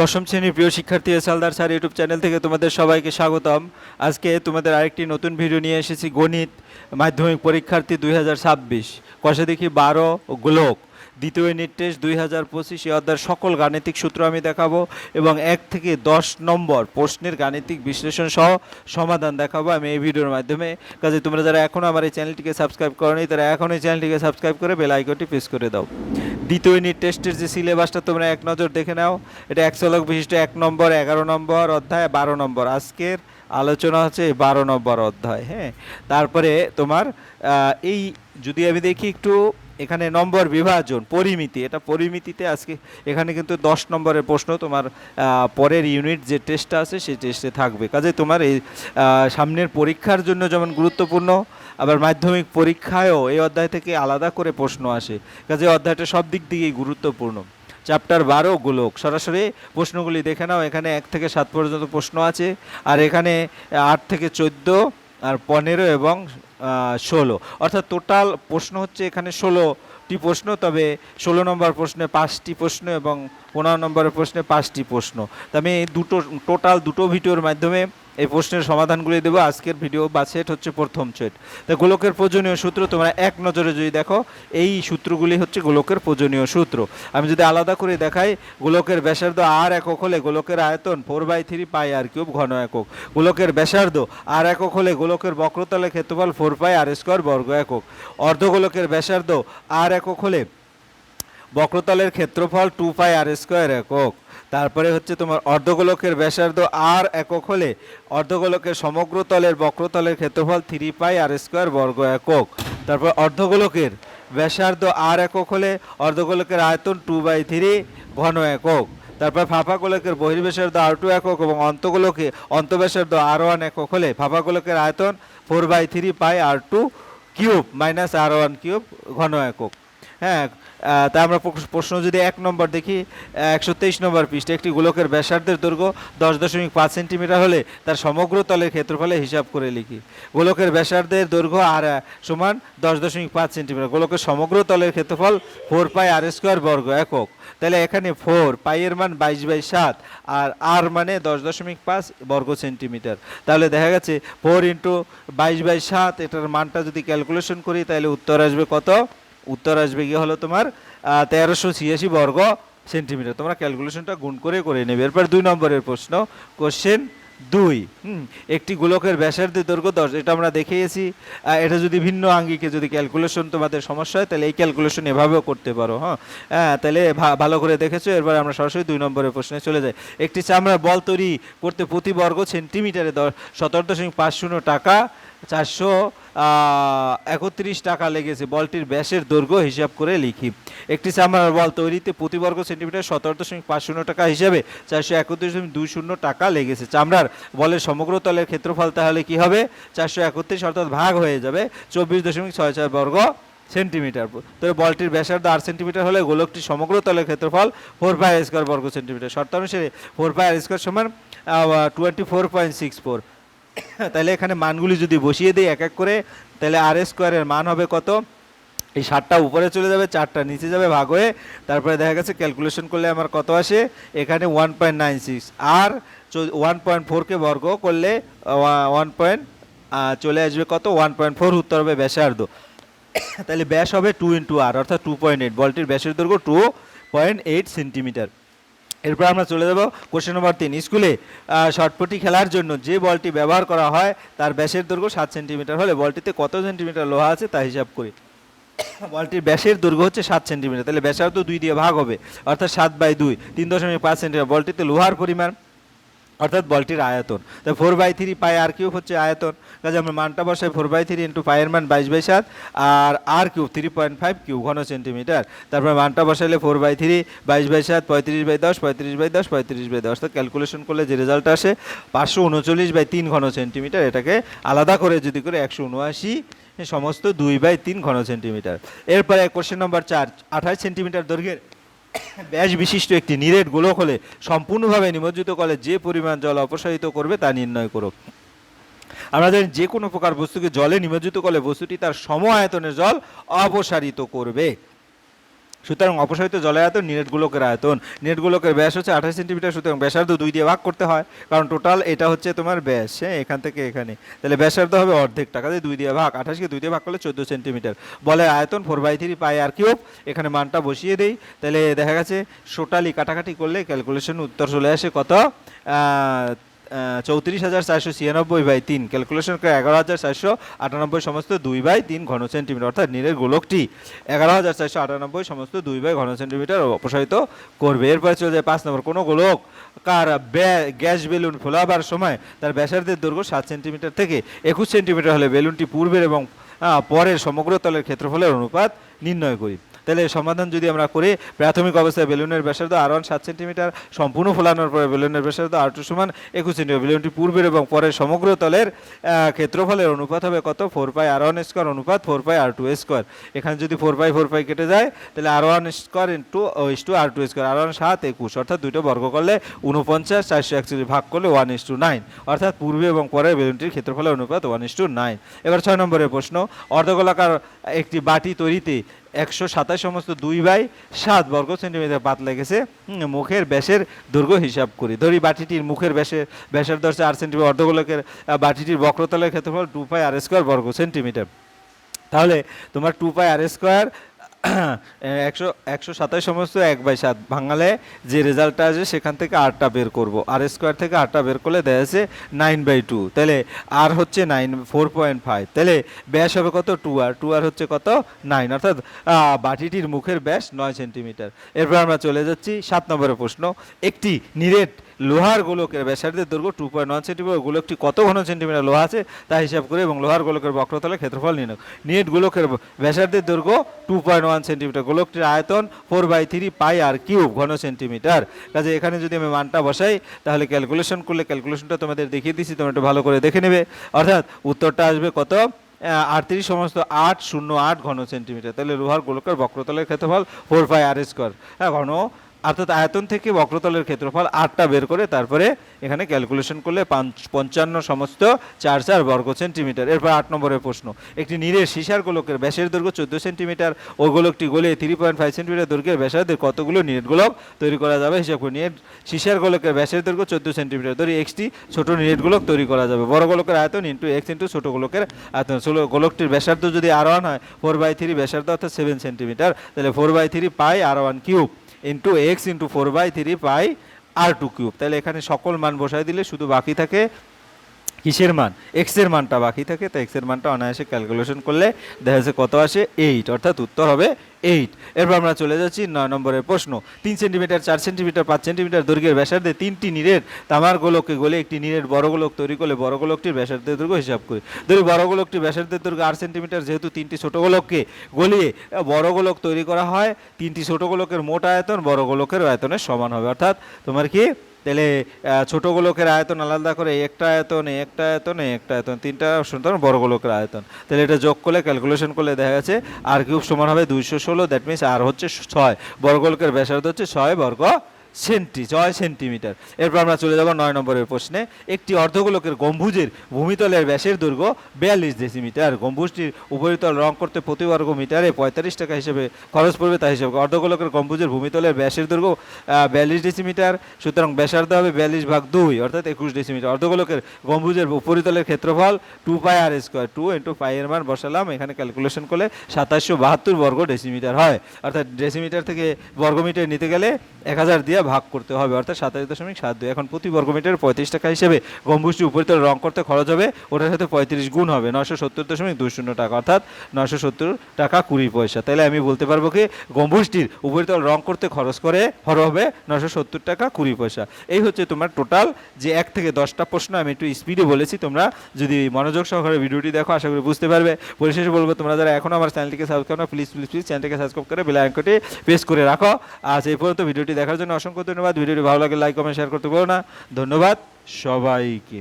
দশম শ্রেণির প্রিয় শিক্ষার্থী এসালদার স্যার ইউটিউব চ্যানেল থেকে তোমাদের সবাইকে স্বাগতম। আজকে তোমাদের আরেকটি নতুন ভিডিও নিয়ে এসেছি গণিত মাধ্যমিক পরীক্ষার্থী দুই হাজার ছাব্বিশ। কষে দেখি বারো, গোলক। দ্বিতীয় ইউনিট টেস্ট দুই হাজার পঁচিশ এই অধ্যায়ের সকল গাণিতিক সূত্র আমি দেখাবো এবং এক থেকে দশ নম্বর প্রশ্নের গাণিতিক বিশ্লেষণ সহ সমাধান দেখাবো আমি এই ভিডিওর মাধ্যমে। কাজে তোমরা যারা এখনও আমার এই চ্যানেলটিকে সাবস্ক্রাইব করনি, তারা এখন এই চ্যানেলটিকে সাবস্ক্রাইব করে বেল আইকনটি প্রেস করে দাও। দ্বিতীয় ইউনিট টেস্টের যে সিলেবাসটা তোমরা এক নজর দেখে নাও, এটা একশো লোক বিশিষ্ট এক নম্বর, এগারো নম্বর অধ্যায়, বারো নম্বর। আজকের আলোচনা হচ্ছে বারো নম্বর অধ্যায় হ্যাঁ? তারপরে তোমার এই যদি আমি দেখি একটু এখানে নম্বর বিভাজন, পরিমিতি। এটা পরিমিতিতে আজকে এখানে কিন্তু দশ নম্বরের প্রশ্ন, তোমার পরের ইউনিট যে টেস্টটা আছে সেই টেস্টে থাকবে। কাজে তোমার এই সামনের পরীক্ষার জন্য যেমন গুরুত্বপূর্ণ, আবার মাধ্যমিক পরীক্ষায়ও এই অধ্যায় থেকে আলাদা করে প্রশ্ন আসে। কাজে অধ্যায়টা সব দিক দিকেই গুরুত্বপূর্ণ। চ্যাপ্টার বারো, গোলক। সরাসরি প্রশ্নগুলি দেখে নাও, এখানে এক থেকে সাত পর্যন্ত প্রশ্ন আছে, আর এখানে আট থেকে চোদ্দ, আর পনেরো এবং ষোলো। অর্থাৎ টোটাল প্রশ্ন হচ্ছে এখানে ষোলোটি প্রশ্ন, তবে ষোলো নম্বর প্রশ্নে পাঁচটি প্রশ্ন এবং পনেরো নম্বরের প্রশ্নে পাঁচটি প্রশ্ন। তবে দুটো টোটাল দুটো ভিডিওর মাধ্যমে এই প্রশ্নের সমাধানগুলি দেবো। আজকের ভিডিও বা সেট হচ্ছে প্রথম সেট তা গোলকের প্রয়োজনীয় সূত্র তোমরা এক নজরে যদি দেখো, এই সূত্রগুলি হচ্ছে গোলকের প্রয়োজনীয় সূত্র। আমি যদি আলাদা করে দেখাই, গোলকের ব্যাসার্ধ আর একক হলে গোলকের আয়তন four by three pi r cube ঘন একক। গোলকের ব্যাসার্ধ আর একক হলে গোলকের বক্রতলের ক্ষেত্রফল ফোর পাই আর স্কোয়ার বর্গ একক। অর্ধগোলকের ব্যাসার্ধ আর একক হলে বক্রতলের ক্ষেত্রফল টু পাই আর স্কোয়ার একক। তারপরে হচ্ছে তোমার অর্ধগোলকের ব্যাসার্ধ আর একক হলে অর্ধগোলকের সমগ্র তলের বক্রতলের ক্ষেত্রফল থ্রি পাই আর স্কোয়ার বর্গ একক। তারপর অর্ধগোলকের ব্যাসার্ধ আর একক হলে অর্ধগোলকের আয়তন টু বাই থ্রি ঘন একক। তারপর ফাঁপা গোলকের বহির্ব্যাসার্ধ আর টু একক এবং অন্তগোলকে অন্তব্যাসার্ধ আর ওয়ান একক হলে ফাঁপা গোলকের আয়তন four by three pi r two cube minus r one cube ঘন একক। হ্যাঁ আহ, তা আমরা প্রশ্ন যদি এক নম্বর দেখি একশো তেইশ নম্বর পৃষ্ঠে একটি গোলকের ব্যাসার্ধের দৈর্ঘ্য দশ দশমিক পাঁচ সেন্টিমিটার হলে তার সমগ্র তলের ক্ষেত্রফলে হিসাব করে লিখি। গোলকের ব্যাসার্ধের দৈর্ঘ্য আর সমান দশ দশমিক পাঁচ সেন্টিমিটার। গোলকের সমগ্র তলের ক্ষেত্রফল ফোর পাই আর স্কোয়ার বর্গ একক। তাহলে এখানে ফোর পাইয়ের মান বাইশ বাই সাত আর আর মানে দশ দশমিক পাঁচ বর্গ সেন্টিমিটার। তাহলে দেখা গেছে ফোর ইন্টু বাইশ বাই সাত এটার মানটা যদি ক্যালকুলেশন করি তাহলে উত্তর আসবে কত? উত্তর আসবে গিয়ে হলো তোমার তেরোশো ছিয়াশি বর্গ সেন্টিমিটার। তোমরা ক্যালকুলেশনটা গুণ করে করে নেবে। এরপর দুই নম্বরের প্রশ্ন, কোশ্চেন দুই। একটি গোলকের ব্যাসার্ধের দৈর্ঘ্য দশ, এটা আমরা দেখিয়েছি। এটা যদি ভিন্ন আঙ্গিকে যদি ক্যালকুলেশন তোমাদের সমস্যা হয়, তাহলে এই ক্যালকুলেশন এভাবেও করতে পারো হ্যাঁ? হ্যাঁ তাহলে ভালো করে দেখেছ। এরপর আমরা সরাসরি দুই নম্বরের প্রশ্নে চলে যাই। একটি চামড়ার বল তৈরি করতে প্রতি বর্গ সেন্টিমিটারে দশ সতেরো দশমিক পাঁচ শূন্য টাকা চারশো একত্রিশ টাকা লেগেছে বলটির ব্যাসের দৈর্ঘ্য হিসাব করে লিখি। একটি চামড়ার বল তৈরিতে প্রতি বর্গ সেন্টিমিটার সতেরো দশমিক পাঁচ শূন্য টাকা হিসাবে চারশো একত্রিশ দশমিক দুই শূন্য টাকা লেগেছে। চামড়ার বলের সমগ্র তলের ক্ষেত্রফল তাহলে কি হবে? চারশো একত্রিশ অর্থাৎ ভাগ হয়ে যাবে চব্বিশ দশমিক ছয় ছয় বর্গ সেন্টিমিটার। তবে বলটির ব্যাসার্ধ আট সেন্টিমিটার হলে গোলকটি সমগ্র তলের ক্ষেত্রফল ফোর পাই আর স্কোয়ার বর্গ সেন্টিমিটার। শর্ত অনুসারে ফোর পাই আর স্কোয়ার সমান twenty four point six four তাহলে এখানে মানগুলি যদি বসিয়ে দিই এক এক করে, তাহলে আর স্কোয়ারের মান হবে কত? এই সাতটা উপরে চলে যাবে, চারটা নিচে যাবে, ভাগ হয়ে তারপরে দেখা গেছে ক্যালকুলেশন করলে আমার কত আসে? এখানে ওয়ান পয়েন্ট নাইন সিক্স আর ওয়ান পয়েন্ট ফোরকে বর্গ করলে ওয়ান পয়েন্ট চলে আসবে কত? ওয়ান পয়েন্ট ফোর উত্তর হবে ব্যাসার্ধ। তাহলে ব্যাস হবে টু ইন্টু আর অর্থাৎ টু পয়েন্ট এইট বলটির ব্যাসের দৈর্ঘ্য টু পয়েন্ট এইট সেন্টিমিটার এরপর আমরা চলে যাব কোশ্চেন নম্বর তিন। স্কুলে শর্টপুটি খেলার জন্য যে বলটি ব্যবহার করা হয়, তার ব্যাসের দৈর্ঘ্য সাত সেন্টিমিটার হলে বলটিতে কত সেন্টিমিটার লোহা আছে তা হিসাব করি। বলটির ব্যাসের দৈর্ঘ্য হচ্ছে সাত সেন্টিমিটার তাহলে ব্যাসার্ধ দুই দিয়ে ভাগ হবে, অর্থাৎ সাত বাই দুই, তিন দশমিক পাঁচ সেন্টিমিটার বলটিতে লোহার পরিমাণ অর্থাৎ বলটির আয়তন। তাই four by three pi r cube হচ্ছে আয়তন। কাজে আমরা মানটা বসাই ফোর বাই থ্রি ইন্টু পায়ের মান বাইশ বাই সাত, আর r cube three point five cube ঘন সেন্টিমিটার তারপরে মানটা বসাইলে ফোর বাই থ্রি বাইশ বাই সাত, পঁয়ত্রিশ বাই দশ, পঁয়ত্রিশ বাই দশ, পঁয়ত্রিশ বাই দশ। তো ক্যালকুলেশন করলে যে রেজাল্ট আসে, পাঁচশো উনচল্লিশ বাই তিন ঘন সেন্টিমিটার এটাকে আলাদা করে যদি করে একশো উনআশি সমস্ত দুই বাই তিন ঘন সেন্টিমিটার এরপরে কোশ্চেন নম্বর চার, আঠাশ সেন্টিমিটার দৈর্ঘ্যের ব্যাস বিশিষ্ট একটি নিরেট গোলক হলে সম্পূর্ণভাবে নিমজ্জিত করলে যে পরিমাণ জল অপসারিত করবে তা নির্ণয় করো আমরা জানি যে কোনো প্রকার বস্তুকে জলে নিমজ্জিত করলে বস্তুটি তার সম আয়তনের জল অপসারিত করবে। সুতরাং অপসারিত জলায়তন আয়তন নেট গোলকের আয়তন। নেট গোলকের ব্যাস হচ্ছে আঠাশ সেন্টিমিটার, সুতরাং ব্যাসার্ধ দুই দিয়ে ভাগ করতে হয়, কারণ টোটাল এটা হচ্ছে তোমার ব্যাস হ্যাঁ এখান থেকে এখানে। তাহলে ব্যাসার্ধ হবে অর্ধেক টাকা দিয়ে দুই দিয়ে ভাগ, আঠাশকে দুই দিয়ে ভাগ করলে চোদ্দ সেন্টিমিটার। বলে আয়তন four by three pi r cube, এখানে মানটা বসিয়ে দেই। তাহলে দেখা গেছে, টোটালি কাটাকাটি করলে ক্যালকুলেশন উত্তর চলে আসে কত? চৌত্রিশ হাজার চারশো ছিয়ানব্বই বাই তিন। ক্যালকুলেশন করে এগারো হাজার চারশো আটানব্বই সমস্ত দুই বাই তিন ঘন সেন্টিমিটার, অর্থাৎ নীলের গোলকটি এগারো হাজার চারশো আটানব্বই সমস্ত দুই বাই ঘন সেন্টিমিটার অপসারিত করবে। এরপরে চলে যায় পাঁচ নম্বর, কোনো গোলক কার গ্যাস বেলুন ফোলাবার সময় তার ব্যাসার্ধের দৈর্ঘ্য সাত সেন্টিমিটার থেকে একুশ সেন্টিমিটার হলে বেলুনটি পূর্বের এবং পরের সমগ্র তলের ক্ষেত্রফলের অনুপাত নির্ণয় করি। তাহলে সমাধান যদি আমরা করি, প্রাথমিক অবস্থায় বেলুনের ব্যাসার্ধ আর ওয়ান সাত সেন্টিমিটার, সম্পূর্ণ ফোলানোর পরে বেলুনের ব্যাসার্ধ আর টু সমান একুশ সেন্টিমিটার। বেলুনটি পূর্বের এবং পরের সমগ্র তলের ক্ষেত্রফলের অনুপাত হবে কত? Four pi r one square অনুপাত four pi r two square. এখানে যদি ফোর পাই ফোর পাই কেটে যায়, তাহলে r one square into is to r two square, r one সাত একুশ। অর্থাৎ দুইটা বর্গ করলে উনপঞ্চাশ চারশো একচল্লিশ ভাগ করলে ওয়ান ইস টু নাইন। অর্থাৎ পূর্বে এবং পরের বেলুনটির ক্ষেত্রফলের অনুপাত ওয়ান ইস টু নাইন। এবার ছয় নম্বরের প্রশ্ন, অর্ধগোলাকার একটি বাটি তৈরিতে একশো সাতাশ সমস্ত দুই বাই সাত বর্গ সেন্টিমিটার পাত লেগেছে। মুখের ব্যাসের দৈর্ঘ্য হিসাব করি। ধরি বাটিটির মুখের ব্যাসের ব্যাসের দর্শে আট সেন্টিমিটার, অর্ধগোলকের বাটিটির বক্রতলের ক্ষেত্রফল টু পাই আর স্কোয়ার বর্গ সেন্টিমিটার। তাহলে তোমার টু পাই আর স্কোয়ার একশো একশো সাতাশ সমস্ত এক বাই সাত। ভাঙালে যে রেজাল্টটা আসে সেখান থেকে আটটা বের করব। আর স্কোয়ার থেকে আটটা বের করলে দেখা যাচ্ছে নাইন বাই টু। তাহলে আর হচ্ছে নাইন, ফোর পয়েন্ট ফাইভ। তাহলে ব্যাস হবে কত? Two r. টু আর হচ্ছে কত? নাইন। অর্থাৎ বাটিটির মুখের ব্যাস নয় সেন্টিমিটার। এরপর আমরা চলে যাচ্ছি সাত নম্বরের প্রশ্ন। একটি নিরেট লোহার গোলকের ব্যাসার্ধের দৈর্ঘ্য টু পয়েন্ট ওয়ান সেন্টিমিটার গোলকটি কত ঘন সেন্টিমিটার লোহা আছে তা হিসাব করে এবং লোহার গোলকের বক্রতলের ক্ষেত্রফল নির্ণয় নেট গোলকের ব্যাসার্ধের দৈর্ঘ্য টু পয়েন্ট ওয়ান সেন্টিমিটার গোলকটির আয়তন four by three pi r cube ঘন সেন্টিমিটার কাজে এখানে যদি আমি মানটা বসাই, তাহলে ক্যালকুলেশন করলে ক্যালকুলেশনটা তোমাদের দেখিয়ে দিচ্ছি তোমরা একটু ভালো করে দেখে নেবে। অর্থাৎ উত্তরটা আসবে কত? আটত্রিশ সমস্ত আট শূন্য আট ঘন সেন্টিমিটার তাহলে লোহার গোলকের বক্রতলের ক্ষেত্রফল ফোর পাই আর স্কোয়ার হ্যাঁ ঘন অর্থাৎ আয়তন থেকে বক্রতলের ক্ষেত্রফল আটটা বের করে তারপরে এখানে ক্যালকুলেশন করলে পঞ্চান্ন সমস্ত চার চার বর্গ সেন্টিমিটার। এরপর আট নম্বরের প্রশ্ন। একটি নীরের সীসার গোলকের ব্যাসের দৈর্ঘ্য চোদ্দ সেন্টিমিটার ওই গোলকটি গলে থ্রি পয়েন্ট ফাইভ সেন্টিমিটার দৈর্ঘ্যের ব্যাসার্ধের কতগুলো নিরেট গোলক তৈরি করা যাবে? হিসাব করে নিরেট সীসার গোলকের ব্যাসের দৈর্ঘ্য চোদ্দ সেন্টিমিটার। ধরি এক্সটি ছোট নিরেট গোলক তৈরি করা যাবে। বড় গোলকের আয়তন ইন্টু এক্স ইন্টু ছোট গোলকের আয়তন। ষোলো গোলকটির ব্যাসার্ধ যদি আর ওয়ান হয় ফোর বাই থ্রি ব্যাসার্ধ অর্থাৎ সেভেন সেন্টিমিটার, তাহলে four by three pi r one cube into x into four by three pi r two cube তাহলে এখানে সকল মান বসাই দিলে শুধু বাকি থাকে কিসের মান? এক্সের মানটা বাকি থাকে তো এক্সের মানটা অনায়াসে ক্যালকুলেশন করলে দেখা যাচ্ছে কত আসে? এইট অর্থাৎ উত্তর হবে এইট এরপর আমরা চলে যাচ্ছি নয় নম্বরের প্রশ্ন। তিন সেন্টিমিটার চার সেন্টিমিটার পাঁচ সেন্টিমিটার দৈর্ঘ্যের ব্যাসার্ধে তিনটি নিরের তামার গোলককে গলে একটি নিরের বড় গোলক তৈরি করলে বড় গোলকটির ব্যাসার্ধের দৈর্ঘ্য হিসাব করি। ধরি বড় গোলকটির ব্যাসার্ধের দৈর্ঘ্য আট সেন্টিমিটার যেহেতু তিনটি ছোট গোলককে গলিয়ে বড় গোলক তৈরি করা হয়, তিনটি ছোট গোলকের মোট আয়তন বড় গোলকের আয়তনের সমান হবে। অর্থাৎ তোমার কি? তাহলে ছোটো গোলকের আয়তন আলাদা করে একটা আয়তন একটা আয়তন একটা আয়তন, তিনটা সুতরাং বড় গোলকের আয়তন। তাহলে এটা যোগ করলে ক্যালকুলেশন করলে দেখা যাচ্ছে আর কিউব সমান হবে দুইশো ষোলো দ্যাট মিনস আর হচ্ছে ছয় বড় গোলকের ব্যাসার্ধ হচ্ছে ছয় বর্গ সেন্টি ছয় সেন্টিমিটার। এরপর আমরা চলে যাব নয় নম্বরের প্রশ্নে। একটি অর্ধগোলকের গম্বুজের ভূমিতলের ব্যাসের দৈর্ঘ্য বিয়াল্লিশ ডেসিমিটার। গম্বুজটির উপরিতল রং করতে প্রতি বর্গ মিটারে পঁয়তাল্লিশ টাকা হিসেবে খরচ পড়বে তা হিসেবে। অর্ধগোলকের গম্বুজের ভূমিতলের ব্যাসের দৈর্ঘ্য বিয়াল্লিশ ডেসিমিটার। সুতরাং ব্যাসার্ধ হবে বিয়াল্লিশ ভাগ দুই, অর্থাৎ একুশ ডেসিমিটার। অর্ধগোলকের গম্বুজের উপরিতলের ক্ষেত্রফল two pi r square two into pi এর মান বসালাম। এখানে ক্যালকুলেশন করলে সাতাশশো বাহাত্তর বর্গ ডেসিমিটার হয়। অর্থাৎ ডেসিমিটার থেকে বর্গমিটার নিতে গেলে এক হাজার দিয়ে ভাগ করতে হবে, অর্থাৎ সাতাশ দশমিক সাত দুই। এখন প্রতি বর্গমিটার পঁয়ত্রিশ টাকা হিসেবে গম্বুজটি উপরিতল রং করতে খরচ হবে, ওটার সাথে পঁয়ত্রিশ গুণ হবে নশো সত্তর দশমিক দুই শূন্য টাকা, অর্থাৎ নশো সত্তর টাকা কুড়ি পয়সা। তাহলে আমি বলতে পারব কি, গম্বুজটির উপরিতল রং করতে খরচ করে হর হবে নশো সত্তর টাকা কুড়ি পয়সা। এই হচ্ছে তোমার টোটাল যে এক থেকে দশটা প্রশ্ন আমি একটু স্পিডে বলেছি, তোমরা যদি মনোযোগ সহকারে ভিডিওটি দেখো, আশা করি বুঝতে পারবে। পরিশেষে বলব, তোমরা যারা এখনও আমার চ্যানেলটিকে সাবস্ক্রাইব না, প্লিজ প্লিজ প্লিজ চ্যানেলটিকে সাবস্ক্রাইব করে বেল প্রেস করে রাখো। আজ এই পর্যন্ত ভিডিওটি দেখার জন্য অসংখ্য ধন্যবাদ। ভিডিওটি ভালো লাগে লাইক কমেন্ট শেয়ার করতে পারো না। ধন্যবাদ সবাইকে।